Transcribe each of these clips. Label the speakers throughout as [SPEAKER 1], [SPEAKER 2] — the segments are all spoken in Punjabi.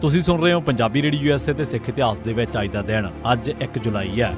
[SPEAKER 1] ਤੁਸੀਂ ਸੁਣ ਰਹੇ ਹੋ ਪੰਜਾਬੀ ਰੇਡੀਓ ਯੂਐਸਏ ਤੇ ਸਿੱਖ ਇਤਿਹਾਸ ਦੇ ਵਿੱਚ ਅੱਜ ਦਾ ਦਿਨ, ਅੱਜ 1 ਜੁਲਾਈ ਹੈ।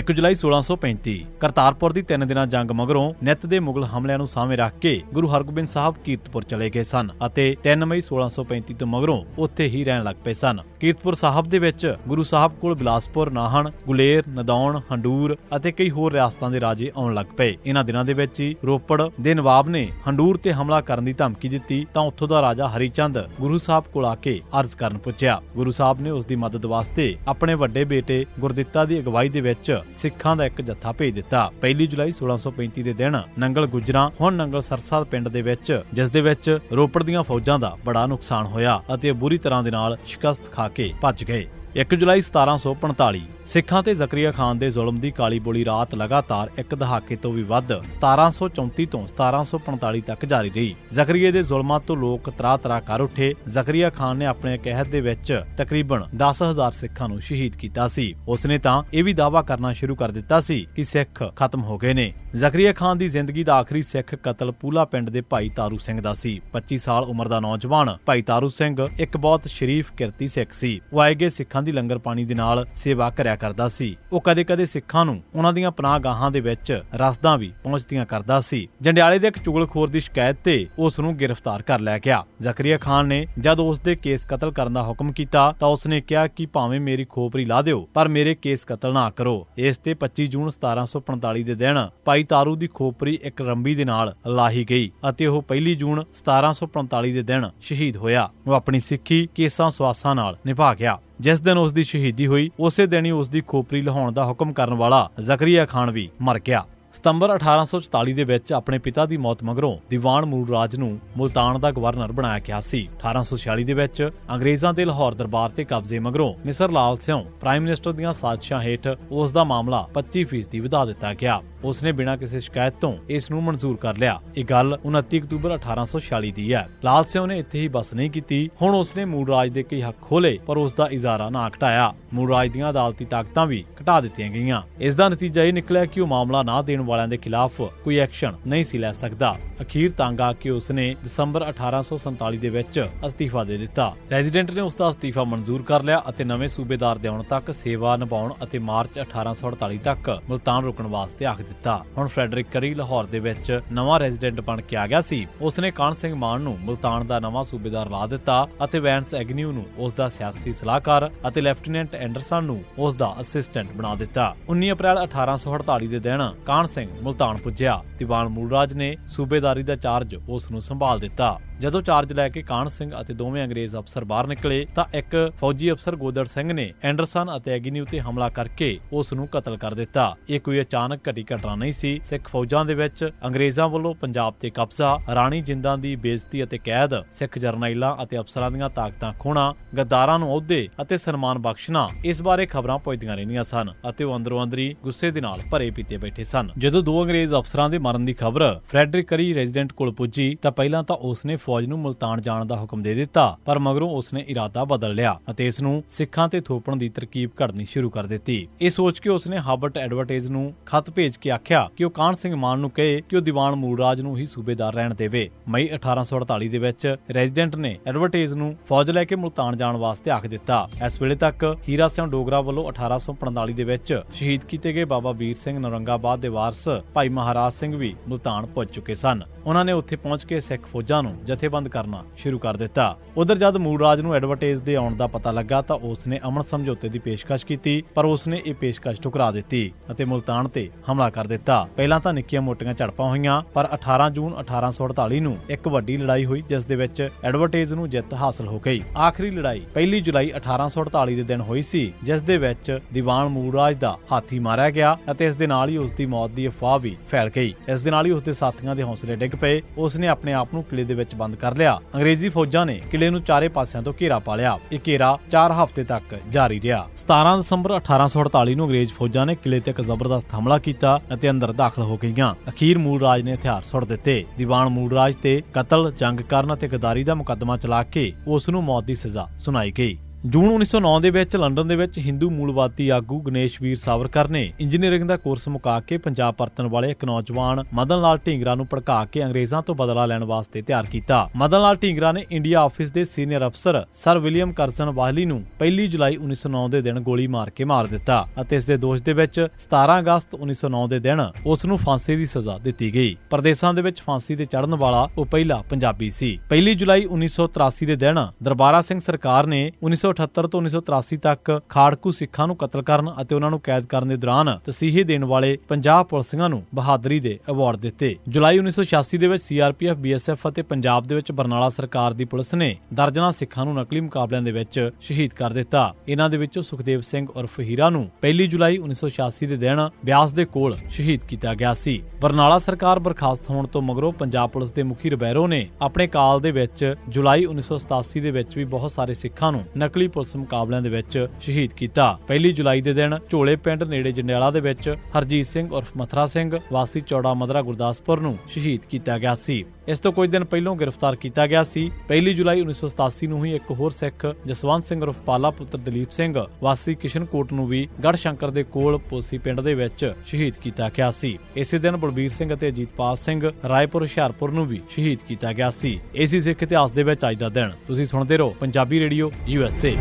[SPEAKER 1] 1 ਜੁਲਾਈ 1635 ਕਰਤਾਰਪੁਰ ਦੀ 3 ਦਿਨਾਂ ਜੰਗ ਮਗਰੋਂ ਨਿੱਤ ਦੇ ਮੁਗਲ ਹਮਲਿਆਂ ਨੂੰ ਸਾਹਮਣੇ ਰੱਖ ਕੇ ਗੁਰੂ ਹਰਗੋਬਿੰਦ ਸਾਹਿਬ ਕੀਰਤਪੁਰ ਚਲੇ ਗਏ ਸਨ ਅਤੇ 3 ਮਈ 1635 ਤੋਂ ਮਗਰੋਂ ਉੱਥੇ ਹੀ ਰਹਿਣ ਲੱਗ ਪਏ ਸਨ। ਕੀਰਤਪੁਰ ਸਾਹਿਬ ਦੇ ਵਿੱਚ ਗੁਰੂ ਸਾਹਿਬ ਕੋਲ ਬਿਲਾਸਪੁਰ, ਨਾਹਣ, ਗੁਲੇਰ, ਨਦੌਣ, ਹੰਡੂਰ ਅਤੇ ਕਈ ਹੋਰ ਰਿਆਸਤਾਂ ਦੇ ਰਾਜੇ ਆਉਣ ਲੱਗ ਪਏ। ਇਹਨਾਂ ਦਿਨਾਂ ਦੇ ਵਿੱਚ ਹੀ ਰੋਪੜ ਦੇ ਨਵਾਬ ਨੇ ਹੰਡੂਰ ਤੇ ਹਮਲਾ ਕਰਨ ਦੀ ਧਮਕੀ ਦਿੱਤੀ ਤਾਂ ਉੱਥੋਂ ਦਾ ਰਾਜਾ ਹਰੀਚੰਦ ਗੁਰੂ ਸਾਹਿਬ ਕੋਲ ਆ ਕੇ ਅਰਜ਼ ਕਰਨ ਪੁੱਛਿਆ। ਗੁਰੂ ਸਾਹਿਬ ਨੇ ਉਸ ਦੀ ਮਦਦ ਵਾਸਤੇ ਆਪਣੇ ਵੱਡੇ ਬੇਟੇ ਗੁਰਦਿੱਤਾ ਦੀ ਅਗਵਾਈ ਦੇ ਵਿੱਚ ਸਿੱਖਾਂ ਦਾ ਇੱਕ ਜੱਥਾ ਭੇਜ ਦਿੱਤਾ। 1 ਜੁਲਾਈ 1635 ਦੇ ਦਿਨ ਨੰਗਲ ਗੁਜਰਾਂ, ਹੁਣ ਨੰਗਲ ਸਰਸਾ ਪਿੰਡ ਦੇ ਵਿੱਚ, ਜਿਸ ਦੇ ਵਿੱਚ ਰੋਪੜ ਦੀਆਂ ਫੌਜਾਂ ਦਾ ਬੜਾ ਨੁਕਸਾਨ ਹੋਇਆ ਅਤੇ ਬੁਰੀ ਤਰ੍ਹਾਂ ਦੇ ਨਾਲ ਸ਼ਿਕਸਤ ਖਾ ਕੇ ਭੱਜ ਗਏ। 1 ਜੁਲਾਈ 1745 ਸਿੱਖਾਂ ਤੇ ਜ਼ਕਰੀਆ ਖਾਨ ਦੇ ਜ਼ੁਲਮ ਦੀ ਕਾਲੀ ਬੋਲੀ ਰਾਤ ਲਗਾਤਾਰ ਇੱਕ ਦਹਾਕੇ ਤੋਂ ਵੀ ਵੱਧ 1734 ਤੋਂ 1745 ਤੱਕ ਜਾਰੀ ਰਹੀ। ਜ਼ਕਰੀਏ ਦੇ ਜ਼ੁਲਮਾਂ ਤੋਂ ਲੋਕ ਤਰਾ-ਤਰਾ ਕਰ ਉੱਠੇ। ਜ਼ਕਰੀਆ ਖਾਨ ਨੇ ਆਪਣੇ ਕਹਿਤ ਦੇ ਵਿੱਚ ਤਕਰੀਬਨ 10000 ਸਿੱਖਾਂ ਨੂੰ ਸ਼ਹੀਦ ਕੀਤਾ ਸੀ। ਉਸਨੇ ਤਾਂ ਇਹ ਵੀ ਦਾਅਵਾ ਕਰਨਾ ਸ਼ੁਰੂ ਕਰ ਦਿੱਤਾ ਸੀ ਕਿ ਸਿੱਖ ਖਤਮ ਹੋ ਗਏ ਨੇ। ਜ਼ਕਰੀਆ ਖਾਨ ਦੀ ਜ਼ਿੰਦਗੀ ਦਾ ਆਖਰੀ ਸਿੱਖ ਕਤਲ ਪੂਲਾ ਪਿੰਡ ਦੇ ਭਾਈ ਤਾਰੂ ਸਿੰਘ ਦਾ ਸੀ। 25 ਸਾਲ ਉਮਰ ਦਾ ਨੌਜਵਾਨ ਭਾਈ ਤਾਰੂ ਸਿੰਘ ਇੱਕ ਬਹੁਤ ਸ਼ਰੀਫ ਕਿਰਤੀ ਸਿੱਖ ਸੀ। ਉਹ ਆਏਗੇ ਸਿੱਖਾਂ ਦੀ ਲੰਗਰ ਪਾਣੀ ਦੇ ਨਾਲ ਸੇਵਾ ਕਰਿਆ ਕਰਦਾ ਸੀ। ਉਹ ਕਦੇ-ਕਦੇ ਸਿੱਖਾਂ ਨੂੰ ਉਹਨਾਂ ਦੀਆਂ ਪਨਾਹਗਾਹਾਂ ਦੇ ਵਿੱਚ ਰਸਦਾਂ ਵੀ ਪਹੁੰਚਦੀਆਂ ਕਰਦਾ ਸੀ। ਜੰਡਿਆਲੇ ਦੇ ਇੱਕ ਚੁਗਲਖੋਰ ਦੀ ਸ਼ਿਕਾਇਤ ਤੇ ਉਸ ਨੂੰ ਗ੍ਰਿਫਤਾਰ ਕਰ ਲਿਆ ਗਿਆ। ਜ਼ਕਰੀਆ ਖਾਨ ਨੇ ਜਦ ਉਸ ਦੇ ਕੇਸ ਕਤਲ ਕਰਨ ਦਾ ਹੁਕਮ ਕੀਤਾ, ਤਾਂ ਉਸ ਨੇ ਕਿਹਾ ਕਿ ਭਾਵੇਂ ਮੇਰੀ ਖੋਪਰੀ ਲਾ ਦਿਓ, ਪਰ ਮੇਰੇ ਕੇਸ ਕਤਲ ਨਾ ਕਰੋ। ਇਸ ਤੇ 25 ਜੂਨ 1745 ਦੇ ਦਿਨ ਭਾਈ ਤਾਰੂ ਦੀ ਖੋਪਰੀ ਇੱਕ ਰੰਬੀ ਦੇ ਨਾਲ ਲਾਹੀ ਗਈ ਅਤੇ ਉਹ 1 ਜੂਨ 1745 ਦੇ ਦਿਨ ਸ਼ਹੀਦ ਹੋਇਆ। ਉਹ ਆਪਣੀ ਸਿੱਖੀ, ਕੇਸਾਂ, ਸਵਾਸਾਂ ਨਾਲ ਨਿਭਾ ਗਿਆ। ਜਿਸ ਦਿਨ ਉਸ ਦੀ ਸ਼ਹੀਦੀ ਹੋਈ, ਉਸੇ ਦਿਨ ਹੀ ਉਸ ਦੀ ਖੋਪਰੀ ਲਹਾਉਣ ਦਾ ਹੁਕਮ ਕਰਨ ਵਾਲਾ ਜ਼ਕਰੀਆ ਖਾਨ ਵੀ ਮਰ ਗਿਆ। ਸਤੰਬਰ 1844 ਦੇ ਵਿੱਚ ਆਪਣੇ ਪਿਤਾ ਦੀ ਮੌਤ ਮਗਰੋਂ ਦੀਵਾਨ ਮੂਲ ਰਾਜ ਨੂੰ ਮੁਲਤਾਨ ਦਾ ਗਵਰਨਰ ਬਣਾਇਆ ਗਿਆ ਸੀ। 1846 ਦੇ ਵਿੱਚ ਅੰਗਰੇਜ਼ਾਂ ਦੇ ਲਾਹੌਰ ਦਰਬਾਰ ਤੇ ਕਬਜ਼ੇ ਮਗਰੋਂ ਮਿਸਰ ਲਾਲ ਸਿਉ ਪ੍ਰਾਈਮ ਮਿਨਿਸਟਰ ਦੀਆਂ ਸਾਜ਼ਿਸ਼ਾਂ ਹੇਠ ਉਸ ਦਾ ਮਾਮਲਾ 25% ਵਧਾ ਦਿੱਤਾ ਗਿਆ। ਉਸ ਨੇ ਬਿਨਾਂ ਕਿਸੇ ਸ਼ਿਕਾਇਤ ਤੋਂ ਇਸ ਨੂੰ ਮਨਜ਼ੂਰ ਕਰ ਲਿਆ। ਇਹ ਗੱਲ 29 ਅਕਤੂਬਰ 1846 ਦੀ ਹੈ। ਲਾਲ ਸਿਉ ਨੇ ਇੱਥੇ ਹੀ ਬਸ ਨਹੀਂ ਕੀਤੀ। ਹੁਣ ਉਸ ਨੇ ਮੂਲਰਾਜ ਦੇ ਕਈ ਹੱਕ ਖੋਲੇ ਪਰ ਉਸ ਦਾ ਇਜ਼ਾਰਾ ਨਾ ਘਟਾਇਆ। ਮੂਲ ਰਾਜ ਦੀਆਂ ਅਦਾਲਤੀ ਤਾਕਤਾਂ ਵੀ ਘਟਾ ਦਿੱਤੀਆਂ ਗਈਆਂ। ਇਸ ਦਾ ਨਤੀਜਾ ਇਹ ਨਿਕਲਿਆ ਕਿ ਉਹ ਮਾਮਲਾ ਨਾ ਦੇਣ ਵਾਲਿਆਂ ਦੇ ਖਿਲਾਫ ਕੋਈ ਐਕਸ਼ਨ ਨਹੀਂ ਸੀ ਲੈ ਸਕਦਾ। ਅਖੀਰ ਤੰਗ ਆ ਕੇ ਉਸ ਨੇ ਦਸੰਬਰ 1847 ਦੇ ਵਿੱਚ ਅਸਤੀਫਾ ਦੇ ਦਿੱਤਾ। ਰੈਜ਼ੀਡੈਂਟ ਨੇ ਉਸ ਦਾ ਅਸਤੀਫਾ ਮਨਜ਼ੂਰ ਕਰ ਲਿਆ ਅਤੇ ਨਵੇਂ ਸੂਬੇਦਾਰ ਦੇ ਆਉਣ ਤੱਕ ਸੇਵਾ ਨਿਭਾਉਣ ਅਤੇ ਮਾਰਚ 1848 ਤੱਕ ਮੁਲਤਾਨ ਰੁਕਣ ਵਾਸਤੇ ਆਖ ਦਿੱਤਾ। ਹੁਣ ਫਰੈਡਰਿਕ ਕਰੀ ਲਾਹੌਰ ਦੇ ਵਿੱਚ ਨਵਾਂ ਰੈਜ਼ੀਡੈਂਟ ਬਣ ਕੇ ਆ ਗਿਆ ਸੀ। ਉਸ ਨੇ ਕਾਨ ਸਿੰਘ ਮਾਨ ਨੂੰ ਮੁਲਤਾਨ ਦਾ ਨਵਾਂ ਸੂਬੇਦਾਰ ਲਾ ਦਿੱਤਾ ਅਤੇ ਵੈਂਸ ਐਗਨਿਊ ਨੂੰ ਉਸ ਦਾ ਸਿਆਸੀ ਸਲਾਹਕਾਰ ਅਤੇ ਲੈਫਟੀਨੈਂਟ ਐਂਡਰਸਨ ਨੂੰ ਉਸ ਦਾ ਅਸਿਸਟੈਂਟ ਬਣਾ ਦਿੱਤਾ। 19 ਅਪ੍ਰੈਲ 1848 ਦੇ ਦਿਨ ਕਾਨ ਸਿੰਘ ਮੁਲਤਾਨ ਪੁੱਜਿਆ। ਦੀਵਾਨ ਮੂਲਰਾਜ ਨੇ ਸੂਬੇਦਾਰੀ ਦਾ ਚਾਰਜ ਉਸ ਨੂੰ ਸੰਭਾਲ ਦਿੱਤਾ। ਜਦੋਂ ਚਾਰਜ ਲੈ ਕੇ ਕਾਨ ਸਿੰਘ ਅਤੇ ਦੋਵੇਂ ਅੰਗਰੇਜ਼ ਅਫਸਰ ਬਾਹਰ ਨਿਕਲੇ ਤਾਂ ਇੱਕ ਫੌਜੀ ਅਫਸਰ ਗੋਦੜ ਸਿੰਘ ਨੇ ਐਂਡਰਸਨ ਅਤੇ ਐਗਨਿਊ ਤੇ ਹਮਲਾ ਕਰਕੇ ਉਸ ਨੂੰ ਕਤਲ ਕਰ ਦਿੱਤਾ। ਇਹ ਕੋਈ ਅਚਾਨਕ ਘਟੀ ਘਟਨਾ ਨਹੀਂ ਸੀ। ਸਿੱਖ ਫੌਜਾਂ ਦੇ ਵਿੱਚ ਅੰਗਰੇਜ਼ਾਂ ਵੱਲੋਂ ਪੰਜਾਬ ਤੇ ਕਬਜ਼ਾ, ਰਾਣੀ ਜਿੰਦਾਂ ਦੀ ਬੇਇੱਜ਼ਤੀ ਅਤੇ ਕੈਦ, ਸਿੱਖ ਜਰਨੈਲਾਂ ਅਤੇ ਅਫਸਰਾਂ ਦੀਆਂ ਤਾਕਤਾਂ ਖੋਣਾ, ਗੱਦਾਰਾਂ ਨੂੰ ਅਹੁਦੇ ਅਤੇ ਸਨਮਾਨ ਬਖਸ਼ਣਾ, ਇਸ ਬਾਰੇ ਖਬਰਾਂ ਪਹੁੰਚਦੀਆਂ ਰਹਿੰਦੀਆਂ ਸਨ ਅਤੇ ਉਹ ਅੰਦਰੋਂ ਅੰਦਰੀ ਗੁੱਸੇ ਦੇ ਨਾਲ ਭਰੇ ਪੀਤੇ ਬੈਠੇ ਸਨ। ਜਦੋਂ ਦੋ ਅੰਗਰੇਜ਼ ਅਫਸਰਾਂ ਦੇ ਮਰਨ ਦੀ ਖਬਰ ਫਰੈਡਰਿਕ ਕਰੀ ਰੈਜ਼ੀਡੈਂਟ ਕੋਲ ਪੁੱਜੀ ਤਾਂ ਪਹਿਲਾਂ ਤਾਂ ਉਸ ਨੇ ਫੌਜ ਨੂੰ ਮੁਲਤਾਨ ਜਾਣ ਦਾ ਹੁਕਮ ਦੇ ਦਿੱਤਾ, ਪਰ ਮਗਰੋਂ ਉਸ ਨੇ ਇਰਾਦਾ ਬਦਲ ਲਿਆ ਅਤੇ ਇਸ ਨੂੰ ਸਿੱਖਾਂ ਤੇ ਥੋਪਣ ਦੀ ਤਰਕੀਬ ਘੜਨੀ ਸ਼ੁਰੂ ਕਰ ਦਿੱਤੀ। ਇਹ ਸੋਚ ਕੇ ਉਸ ਨੇ ਹਾਬਰਟ ਐਡਵਰਟਾਈਜ਼ ਨੂੰ ਖਤ ਭੇਜ ਕੇ ਆਖਿਆ ਕਿ ਉਹ ਕਾਨ ਸਿੰਘ ਮਾਨ ਨੂੰ ਕਹੇ ਕਿ ਉਹ ਦੀਵਾਨ ਮੂਲਰਾਜ ਨੂੰ ਹੀ ਸੂਬੇਦਾਰ ਰਹਿਣ ਦੇਵੇ। ਮਈ 1848 ਦੇ ਵਿੱਚ ਰੈਜ਼ੀਡੈਂਟ ਨੇ ਐਡਵਰਟਾਈਜ਼ ਨੂੰ ਫੌਜ ਲੈ ਕੇ ਮੁਲਤਾਨ ਜਾਣ ਵਾਸਤੇ ਆਖ ਦਿੱਤਾ। ਇਸ ਵੇਲੇ ਤੱਕ ਹੀਰਾ ਸਿੰਘ ਡੋਗਰਾ ਵੱਲੋਂ 1845 ਦੇ ਵਿੱਚ ਸ਼ਹੀਦ ਕੀਤੇ ਗਏ ਬਾਬਾ ਵੀਰ ਸਿੰਘ ਨਰੰਗਾਬਾਦ ਦੇ ਵਾਰਸ ਭਾਈ ਮਹਾਰਾਜ ਸਿੰਘ ਵੀ ਮੁਲਤਾਨ ਪਹੁੰਚ ਚੁੱਕੇ ਸਨ। ਉਹਨਾਂ ਨੇ ਉੱਥੇ ਪਹੁੰਚ ਕੇ ਸਿੱਖ ਫੌਜਾਂ ਨੂੰ ਜਥੇਬੰਦ ਕਰਨਾ ਸ਼ੁਰੂ ਕਰ ਦਿੱਤਾ। ਉਧਰ ਜਦ ਮੂਲਰਾਜ ਨੂੰ ਐਡਵਰਟਾਈਜ਼ ਦੇ ਆਉਣ ਦਾ ਪਤਾ ਲੱਗਾ ਤਾਂ ਉਸ ਨੇ ਅਮਨ ਸਮਝੌਤੇ ਦੀ ਪੇਸ਼ਕਸ਼ ਕੀਤੀ, ਪਰ ਉਸ ਨੇ ਇਹ ਪੇਸ਼ਕਸ਼ ਠੁਕਰਾ ਦਿੱਤੀ ਅਤੇ ਮੁਲਤਾਨ ਤੇ ਹਮਲਾ ਕਰ ਦਿੱਤਾ। ਪਹਿਲਾਂ ਤਾਂ ਨਿੱਕੀਆਂ ਮੋਟੀਆਂ ਝੜਪਾਂ ਹੋਈਆਂ, ਪਰ 18 ਜੂਨ 1848 ਨੂੰ ਇੱਕ ਵੱਡੀ ਲੜਾਈ ਹੋਈ, ਜਿਸ ਦੇ ਵਿੱਚ ਐਡਵਰਟਾਈਜ਼ ਨੂੰ ਜਿੱਤ ਹਾਸਲ ਹੋ ਗਈ। ਆਖਰੀ ਲੜਾਈ 1 ਜੁਲਾਈ 1848 ਦੇ ਦਿਨ ਹੋਈ ਸੀ, ਜਿਸ ਦੇ ਵਿੱਚ ਦੀਵਾਨ ਮੂਲਰਾਜ ਦਾ ਹਾਥੀ ਮਾਰਿਆ ਗਿਆ ਅਤੇ ਇਸ ਦੇ ਨਾਲ ਹੀ ਉਸ ਦੀ ਮੌਤ ਦੀ ਅਫਵਾਹ ਵੀ ਫੈਲ ਗਈ। ਇਸ ਦੇ ਨਾਲ ਹੀ ਉਸ ਦੇ ਸਾਥੀਆਂ ਦੇ ਹੌਸਲੇ ਡਿੱਗ ਪਏ ਉਸ ਨੇ ਆਪਣੇ ਆਪ ਨੂੰ ਕਿਲੇ ਦੇ ਵਿੱਚ ਬੰਦ ਕਰ ਲਿਆ। ਅੰਗਰੇਜ਼ੀ ਫੌਜਾਂ ਨੇ ਕਿਲੇ ਨੂੰ ਚਾਰੇ ਪਾਸਿਆਂ ਤੋਂ ਘੇਰਾ ਪਾ ਲਿਆ। ਇਹ ਘੇਰਾ 4 ਹਫ਼ਤੇ ਤੱਕ ਜਾਰੀ ਰਿਹਾ। 17 ਦਸੰਬਰ 1848 ਨੂੰ ਅੰਗਰੇਜ਼ ਫੌਜਾਂ ਨੇ ਕਿਲੇ ਤੇ ਇੱਕ ਜ਼ਬਰਦਸਤ ਹਮਲਾ ਕੀਤਾ ਅਤੇ ਅੰਦਰ ਦਾਖਲ ਹੋ ਗਈਆਂ। ਅਖੀਰ ਮੂਲ ਰਾਜ ਨੇ ਹਥਿਆਰ ਸੁੱਟ ਦਿੱਤੇ। ਦੀਵਾਨ ਮੂਲ ਰਾਜ ਤੇ ਕਤਲ, ਜੰਗ ਕਰਨ ਅਤੇ ਗਦਾਰੀ ਦਾ ਮੁਕੱਦਮਾ ਚਲਾ ਕੇ ਉਸ ਨੂੰ ਮੌਤ ਦੀ ਸਜ਼ਾ ਸੁਣਾਈ ਗਈ। ਜੂਨ 1909 ਦੇ ਵਿੱਚ ਲੰਡਨ ਦੇ ਵਿੱਚ ਹਿੰਦੂ ਮੂਲਵਾਦੀ ਆਗੂ ਗਣੇਸ਼ ਵੀਰ ਸਾਵਰਕਰ ਨੇ ਇੰਜੀਨੀਅਰਿੰਗ ਦਾ ਕੋਰਸ ਮੁਕਾ ਕੇ ਪੰਜਾਬ ਪਰਤਣ ਵਾਲੇ ਇੱਕ ਨੌਜਵਾਨ ਮਦਨ ਲਾਲ ਢੀਂਗਰਾ ਨੂੰ ਭੜਕਾ ਕੇ ਅੰਗਰੇਜ਼ਾਂ ਤੋਂ ਬਦਲਾ ਲੈਣ ਵਾਸਤੇ ਤਿਆਰ ਕੀਤਾ। ਮਦਨ ਲਾਲ ਢੀਂਗਰਾ ਨੇ ਇੰਡੀਆ ਆਫਿਸ ਦੇ ਸੀਨੀਅਰ ਅਫਸਰ ਸਰ ਵਿਲੀਅਮ ਕਰਜ਼ਨ ਵਾਹਲੀ ਨੂੰ 1 ਜੁਲਾਈ 1909 ਦੇ ਦਿਨ ਗੋਲੀ ਮਾਰ ਕੇ ਮਾਰ ਦਿੱਤਾ ਅਤੇ ਇਸ ਦੇ ਦੋਸ਼ ਦੇ ਵਿੱਚ 17 ਅਗਸਤ 1909 ਦੇ ਦਿਨ ਉਸ ਨੂੰ ਫਾਂਸੀ ਦੀ ਸਜ਼ਾ ਦਿੱਤੀ ਗਈ। ਪ੍ਰਦੇਸ਼ਾਂ ਦੇ ਵਿੱਚ ਫਾਂਸੀ ਤੇ ਚੜਨ ਵਾਲਾ ਉਹ ਪਹਿਲਾ ਪੰਜਾਬੀ ਸੀ। 1 ਜੁਲਾਈ 1983 ਦੇ ਦਿਨ ਦਰਬਾਰਾ ਸਿੰਘ ਸਰਕਾਰ ਨੇ 1978 ਤੋਂ 1983 ਤੱਕ ਖਾੜਕੂ ਸਿੱਖਾਂ ਨੂੰ ਕਤਲ ਕਰਨ ਅਤੇ ਉਹਨਾਂ ਨੂੰ ਕੈਦ ਕਰਨ ਦੇ ਦੌਰਾਨ ਤਸੀਹੇ ਦੇਣ ਵਾਲੇ 50 ਪੁਲਿਸਿਆਂ ਨੂੰ ਬਹਾਦਰੀ ਦੇ ਅਵਾਰਡ ਦਿੱਤੇ। ਜੁਲਾਈ 1986 ਦੇ ਵਿੱਚ ਸੀਆਰਪੀਐਫ ਬੀਐਸਐਫ ਅਤੇ ਪੰਜਾਬ ਦੇ ਵਿੱਚ ਬਰਨਾਲਾ ਸਰਕਾਰ ਦੀ ਪੁਲਿਸ ਨੇ ਦਰਜਨਾਂ ਸਿੱਖਾਂ ਨੂੰ ਨਕਲੀ ਮੁਕਾਬਲਿਆਂ ਦੇ ਵਿੱਚ ਸ਼ਹੀਦ ਕਰ ਦਿੱਤਾ। ਇਹਨਾਂ ਦੇ ਵਿੱਚੋਂ ਸੁਖਦੇਵ ਸਿੰਘ ਉਰਫ ਹੀਰਾ ਨੂੰ 1 ਜੁਲਾਈ 1986 ਦੇ ਦਿਨ ਬਿਆਸ ਦੇ ਕੋਲ ਸ਼ਹੀਦ ਕੀਤਾ ਗਿਆ ਸੀ। ਬਰਨਾਲਾ ਸਰਕਾਰ ਬਰਖਾਸਤ ਹੋਣ ਤੋਂ ਮਗਰੋਂ ਪੰਜਾਬ ਪੁਲਿਸ ਦੇ ਮੁਖੀ ਰਬੈਰੋ ਨੇ ਆਪਣੇ ਕਾਲ ਦੇ ਵਿੱਚ ਜੁਲਾਈ 1987 ਦੇ ਵਿੱਚ ਵੀ ਬਹੁਤ ਸਾਰੇ ਸਿੱਖਾਂ ਨੂੰ ਨਕਲੀ ਪੁਲਿਸ ਮੁਕਾਬਲਿਆਂ ਦੇ ਵਿੱਚ ਸ਼ਹੀਦ ਕੀਤਾ। 1 ਜੁਲਾਈ ਦੇ ਦਿਨ ਝੋਲੇ ਪਿੰਡ ਨੇੜੇ ਜੰਡਿਆਲਾ ਦੇ ਵਿੱਚ ਹਰਜੀਤ ਸਿੰਘ ਉਰਫ ਮਥਰਾ ਸਿੰਘ ਵਾਸੀ ਚੌੜਾ ਮਦਰਾ ਗੁਰਦਾਸਪੁਰ ਨੂੰ ਸ਼ਹੀਦ ਕੀਤਾ ਗਿਆ ਸੀ। ਇਸ ਤੋਂ ਕੁਝ ਦਿਨ ਪਹਿਲਾਂ ਗ੍ਰਿਫਤਾਰ ਕੀਤਾ ਗਿਆ ਸੀ। 1 ਜੁਲਾਈ 1987 ਨੂੰ ਹੀ ਇੱਕ ਹੋਰ ਸਿੱਖ, ਜਸਵੰਤ ਸਿੰਘ ਉਰਫ ਪਾਲਾ ਪੁੱਤਰ ਦਲੀਪ ਸਿੰਘ, ਵਾਸੀ ਕਿਸ਼ਨਕੋਟ ਨੂੰ ਵੀ ਗੜ ਸ਼ੰਕਰ ਦੇ ਕੋਲ ਪੋਸੀ ਪਿੰਡ ਦੇ ਵਿੱਚ ਸ਼ਹੀਦ ਕੀਤਾ ਗਿਆ ਸੀ। ਇਸੇ ਦਿਨ ਬਲਬੀਰ ਸਿੰਘ ਅਤੇ ਅਜੀਤਪਾਲ ਸਿੰਘ ਰਾਏਪੁਰ, ਹੁਸ਼ਿਆਰਪੁਰ ਨੂੰ ਵੀ ਸ਼ਹੀਦ ਕੀਤਾ ਗਿਆ ਸੀ। ਇਸੇ ਸਿੱਖ ਇਤਿਹਾਸ ਦੇ ਵਿੱਚ ਅੱਜ ਦਾ ਦਿਨ। ਤੁਸੀਂ ਸੁਣਦੇ ਰਹੋ ਪੰਜਾਬੀ ਰੇਡੀਓ ਯੂਐਸਏ